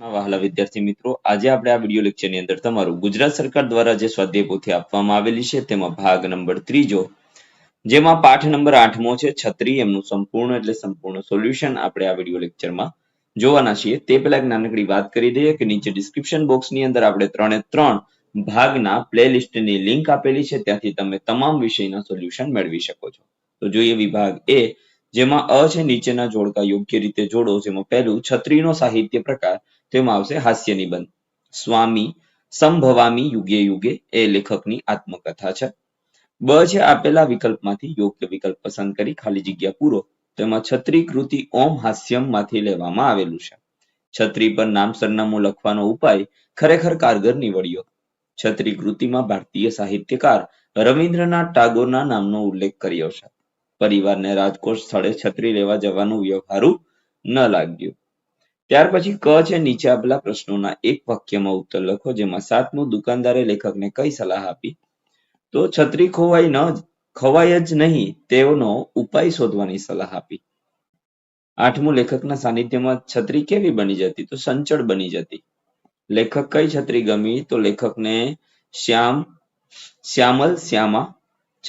વહાલા વિદ્યાર્થી મિત્રો, આજે આપણે આ વીડિયો લેક્ચરની અંદર તમારું ગુજરાત સરકાર દ્વારા જે સ્વાધ્યાય પોથી આપવામાં આવેલી છે, તેમાં ભાગ નંબર ત્રીજો, જેમાં પાઠ નંબર આઠમો છે, છત્રી, એમનું સંપૂર્ણ એટલે સંપૂર્ણ સોલ્યુશન આપણે આ વીડિયો લેક્ચરમાં જોવાના છીએ. તે પહેલા એક નાનકડી વાત કરી દઈએ કે નીચે ડિસ્ક્રિપ્શન બોક્સની અંદર આપણે ત્રણે ત્રણ ભાગના પ્લેલિસ્ટની લિંક આપેલી છે, ત્યાંથી તમે તમામ વિષયના સોલ્યુશન મેળવી શકો છો. તો જોઈએ વિભાગ એ, જેમાં અ છે, નીચેના જોડકા યોગ્ય રીતે જોડો, જેમાં પહેલું છત્રીનો સાહિત્ય પ્રકાર તેમાં આવશે હાસ્ય નિબંધ. સ્વામી સંભવામી યુગે યુગે એ લેખકની આત્મકથા છે. બ છે આપેલા વિકલ્પમાંથી યોગ્ય વિકલ્પ પસંદ કરી ખાલી જગ્યા પૂરો. તેમાં છત્રી કૃતિ ઓમ હાસ્યમમાંથી લેવામાં આવેલું છે. છત્રી પર નામ સરનામું લખવાનો ઉપાય ખરેખર કારગર નીવડ્યો. છત્રી કૃતિમાં ભારતીય સાહિત્યકાર રવિન્દ્રનાથ ટાગોરના નામનો ઉલ્લેખ કર્યો છે. પરિવારને રાજકોટ સ્થળે છત્રી લેવા જવાનું વ્યવહારું ન લાગ્યું. ત્યાર પછી ક છે નીચે આપેલા પ્રશ્નોના એક વાક્યમાં ઉત્તર લખો, જેમાં સાતમો દુકાનદારે લેખકને કઈ સલાહ આપી? તો છત્રી ખોવાઈ ન ખવાય જ નહીં, તેઓનો ઉપાય શોધવાની સલાહ આપી. આઠમું લેખકના સાનિધ્યમાં છત્રી કેવી બની જતી? તો સંચળ બની જતી. લેખક કઈ છત્રી ગમી? તો લેખકને શ્યામ, શ્યામલ શ્યામા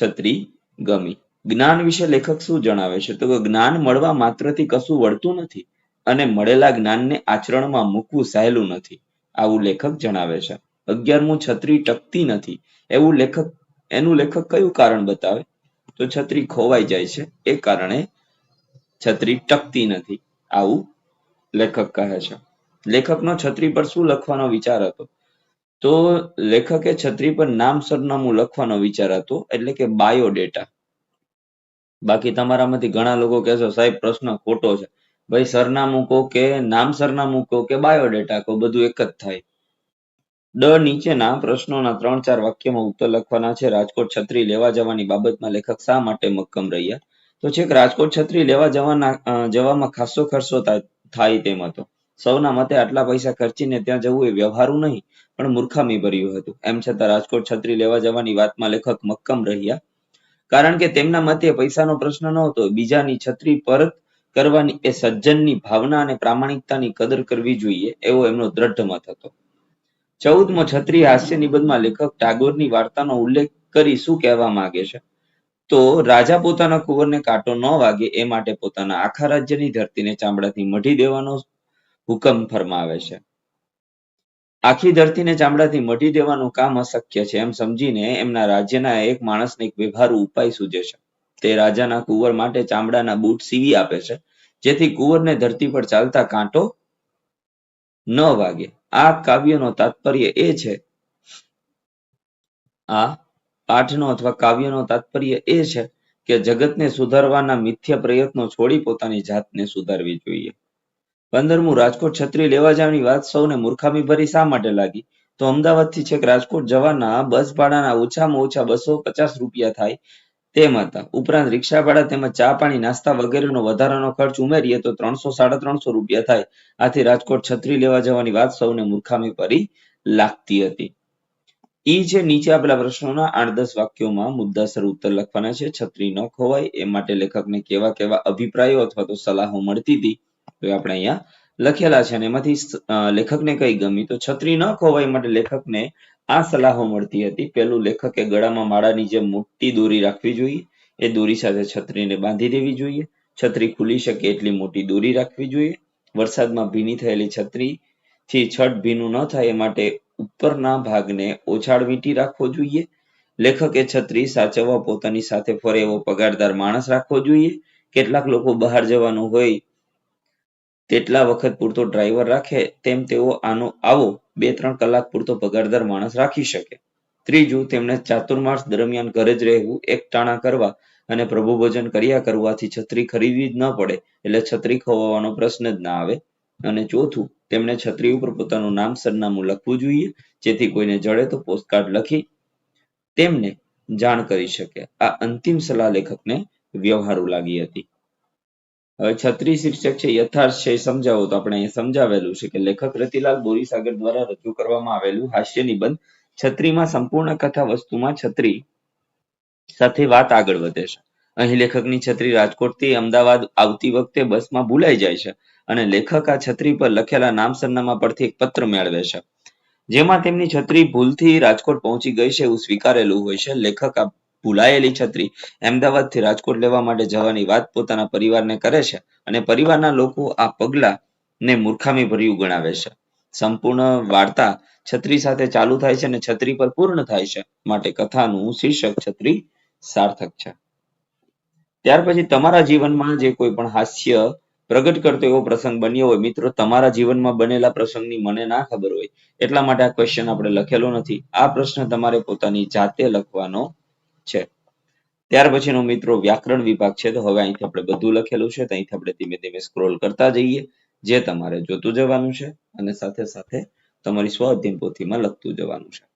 છત્રી ગમી. જ્ઞાન વિશે લેખક શું જણાવે છે? તો જ્ઞાન મળવા માત્રથી કશું વળતું નથી. અને મળેલા જ્ઞાનને આચરણમાં મૂકવું સહેલું નથી. આવું લેખક જણાવે છે. અગિયારમું છત્રી ટકતી નથી. એવું લેખક, એનું લેખક કયું કારણ બતાવે? તો છત્રી ખોવાઈ જાય છે. એ કારણે છત્રી ટકતી નથી. આવું લેખક કહે છે. લેખકનો છત્રી પર શું લખવાનો વિચાર હતો? તો લેખકે છત્રી પર નામ સરનામું લખવાનો વિચાર હતો, એટલે કે બાયોડેટા. બાકી તમારામાંથી ઘણા લોકો કહેશો, સાહેબ, પ્રશ્ન ખોટો છે. ભાઈ સરનામું કહો કે, નામ સરનામું કહો કે, બાયોડેટા કહો, બધું એક જ થાય. ડ નીચેના પ્રશ્નોના ત્રણ ચાર વાક્યમાં ઉત્તર લખવાના છે. રાજકોટ છત્રી લેવા જવાની બાબતમાં લેખક શા માટે મક્કમ રહ્યા? તો છે કે રાજકોટ છત્રી લેવા જવાના જવામાં ખાસો ખર્ચો થાય તેમ હતો. સૌના મતે આટલા પૈસા ખર્ચીને ત્યાં જવું એ વ્યવહારુ નહીં, પણ મૂર્ખામી ભર્યું હતું. એમ છતાં રાજકોટ છત્રી લેવા જવાની વાતમાં લેખક મક્કમ રહ્યા. કારણ કે તેમના મતે પૈસાનો પ્રશ્ન નહોતો. બીજાની છત્રી પરત કરવાની એ સજ્જનની ભાવના અને પ્રામાણિકતાની કદર કરવી જોઈએ એવો એમનો દ્રઢ મત હતો. ચૌદમો છત્રી હાસ્ય નિબંધમાં લેખક ટાગોરની વાર્તાનો ઉલ્લેખ કરી શું કહેવા માંગે છે? તો રાજા પોતાના કુંવરને કાંટો ન વાગે એ માટે પોતાના આખા રાજ્યની ધરતીને ચામડાથી મઢી દેવાનો હુકમ ફરમાવે છે. આખી ધરતીને ચામડાથી મઢી દેવાનું કામ અશક્ય છે એમ સમજીને એમના રાજ્યના એક માણસને એક વ્યવહારુ ઉપાય સૂજે છે. તે રાજાના કુંવર માટે ચામડાના બૂટ સીવી આપે છે, જેથી કુંવરને ધરતી પર ચાલતા કાંટો ન વાગે. આ કાવ્યનો તાત્પર્ય એ છે, આ પાઠનો અથવા કાવ્યનો તાત્પર્ય એ છે કે જગતને સુધારવાના મિથ્યા પ્રયત્નો છોડી પોતાની જાતને સુધારવી જોઈએ. પંદરમું, રાજકોટ છત્રી લેવા જવાની વાત સૌને મૂર્ખામી ભરી શા માટે લાગી? તો અમદાવાદથી છેક રાજકોટ જવાના બસ ભાડાના ઓછામાં ઓછા બસો પચાસ રૂપિયા થાય તેમ હતા. ઉપરાંત રિક્ષા ભાડા તેમજ ચા પાણી, નાસ્તા વગેરેનો વધારાનો ખર્ચ ઉમેરીએ તો ત્રણસો સાડા ત્રણસો રૂપિયા થાય. આથી રાજકોટ છત્રી લેવા જવાની વાત સૌને મૂર્ખામી ભરી લાગતી હતી. ઈ જે નીચે આપેલા પ્રશ્નોના આઠ, દસ વાક્યોમાં મુદ્દાસર ઉત્તર લખવાના છે. છત્રી ન ખોવાય, એ માટે લેખકને કેવા કેવા અભિપ્રાયો અથવા તો સલાહો મળતી હતી, તો એ આપણે અહીંયા લખેલા છે. અને એમાંથી લેખકને કઈ ગમી? તો છત્રી ન ખોવાય માટે લેખકને આ સલાહો મળતી હતી. પેલું લેખકે ગળામાં માળાની જેમ મોટી દોરી રાખવી જોઈએ. એ દોરી સાથે છત્રીને બાંધી દેવી જોઈએ. છત્રી ખુલી શકે એટલી મોટી દોરી રાખવી જોઈએ. વરસાદમાં ભીની થયેલી છત્રી થી છત ભીનું ન થાય એ માટે ઉપરના ભાગને ઓછાળ વીંટી રાખવો જોઈએ. લેખકે છત્રી સાચવવા પોતાની સાથે ફરે એવો પગારદાર માણસ રાખવો જોઈએ. કેટલાક લોકો બહાર જવાનું હોય તેટલા વખત પૂરતો ડ્રાઈવર રાખે તેમ તેઓ આનો આવો બે ત્રણ કલાક પૂરતો પગારદાર માણસ રાખી શકે. ત્રીજું તેમણે ચાતુર્માસ દરમિયાન ઘરે જ રહેવું, એક ટાણા કરવા અને પ્રભુ ભોજન કર્યા કરવાથી છત્રી ખરીદવી જ ન પડે, એટલે છત્રી ખોવાનો પ્રશ્ન જ ના આવે. અને ચોથું તેમણે છત્રી ઉપર પોતાનું નામ સરનામું લખવું જોઈએ, જેથી કોઈને જડે તો પોસ્ટકાર્ડ લખી તેમને જાણ કરી શકે. આ અંતિમ સલાહ લેખકને વ્યવહારુ લાગી હતી. હવે છત્રી શીર્ષક છે યથાર્થ છે સમજાવો. તો આપણે અહીંયા સમજાવેલું છે કે લેખક રતિલાલ બોરીસાગર દ્વારા રજૂ કરવામાં આવેલું હાસ્ય નિબંધ છત્રીમાં સંપૂર્ણ કથા વસ્તુમાં છત્રી સાથે વાત આગળ વધે છે. અહીં લેખકની છત્રી રાજકોટથી અમદાવાદ આવતી વખતે બસમાં ભૂલાઈ જાય છે અને લેખક આ છત્રી પર લખેલા નામ સરનામા પરથી એક પત્ર મેળવે છે. જેમાં તેમની છત્રી ભૂલથી રાજકોટ પહોંચી ગઈ છે એવું સ્વીકારેલું હોય છે. લેખક આ ભૂલાયેલી છત્રી અમદાવાદથી રાજકોટ લેવા માટે જવાની વાત પોતાના પરિવારને કરે છે અને પરિવારના લોકો આ પગલા ને મૂર્ખામી ભર્યું ગણાવે છે. સંપૂર્ણ વાર્તા છત્રી સાથે ચાલુ થાય છે અને છત્રી પર પૂર્ણ થાય છે માટે કથાનું શીર્ષક છત્રી સાર્થક છે. ત્યાર પછી તમારા જીવનમાં જે કોઈ પણ હાસ્ય પ્રગટ કરતો એવો પ્રસંગ બન્યો હોય, મિત્રો, તમારા જીવનમાં બનેલા પ્રસંગની મને ના ખબર હોય એટલા માટે આ ક્વેશ્ચન આપણે લખેલો નથી. આ પ્રશ્ન તમારે પોતાની જાતે લખવાનો છે. ત્યાર પછીનો મિત્રો વ્યાકરણ વિભાગ છે, તો હવે અહીંથી આપણે બધું લખેલું છે અહીંથી આપણે ધીમે ધીમે સ્ક્રોલ કરતા જઈએ, જે તમારે જોતું જવાનું છે, અને સાથે સાથે તમારી સ્વ અધ્યયન પોથીમાં લખતું જવાનું છે.